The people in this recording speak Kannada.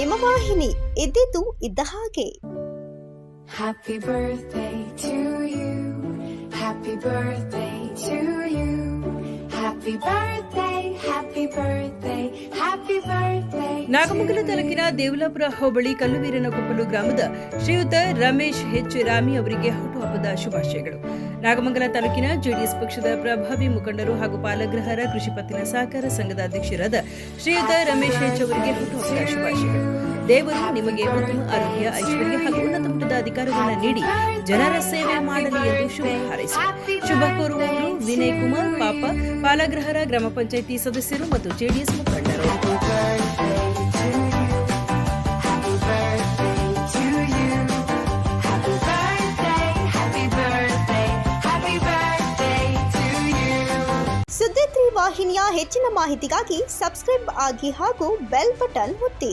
ಹಿಮವಾಹಿನಿ ಇದ್ದಿದ್ದು ಇದ್ದ ಹಾಗೆ Happy birthday to you. Happy birthday to you. Happy birthday, happy birthday, happy birthday. Nagamangala ತಾಲೂಕಿನ ದೇವಲಾಪುರ ಹೋಬಳಿ ಕಲ್ಲುವೀರನಕೊಪ್ಪಲು ಗ್ರಾಮದ ಶ್ರೀಯುತ ರಮೇಶ್ ಹೆಚ್ ರಾಮಿ ಅವರಿಗೆ ಹುಟ್ಟುಹಬ್ಬದ ಶುಭಾಶಯಗಳು. ನಾಗಮಂಗಲ ತಾಲೂಕಿನ ಜೆಡಿಎಸ್ ಪಕ್ಷದ ಪ್ರಭಾವಿ ಮುಖಂಡರು ಹಾಗೂ ಪಾಲಗ್ರಹರ ಕೃಷಿ ಪತ್ತಿನ ಸಹಕಾರ ಸಂಘದ ಅಧ್ಯಕ್ಷರಾದ ಶ್ರೀಯುತ ರಮೇಶ್ ಹೆಚ್ ಅವರಿಗೆ ಹುಟ್ಟುಹಬ್ಬದ ಶುಭಾಶಯಗಳು. ದೇವರು ನಿಮಗೆ ಉತ್ತಮ ಆರೋಗ್ಯ, ಐಶ್ವರ್ಯ ಹಾಗೂ ಉನ್ನತ ಮಟ್ಟದ ಅಧಿಕಾರಗಳನ್ನು ನೀಡಿ ಜನರ ಸೇವೆ ಮಾಡಲಿ ಎಂದು ಶುಭ ಹಾರೈಸಿದರು. ಶುಭ ಕೋರುವವರು ವಿನಯ್ ಕುಮಾರ್, ಪಾಪ, ಪಾಲಗ್ರಹರ ಗ್ರಾಮ ಪಂಚಾಯಿತಿ ಸದಸ್ಯರು ಮತ್ತು ಜೆಡಿಎಸ್ ಮುಖಂಡರು. ವಾಹಿನಿಯ ಹೆಚ್ಚಿನ ಮಾಹಿತಿಗಾಗಿ ಸಬ್ಸ್ಕ್ರೈಬ್ ಆಗಿ ಹಾಗೂ ಬೆಲ್ ಬಟನ್ ಒತ್ತಿ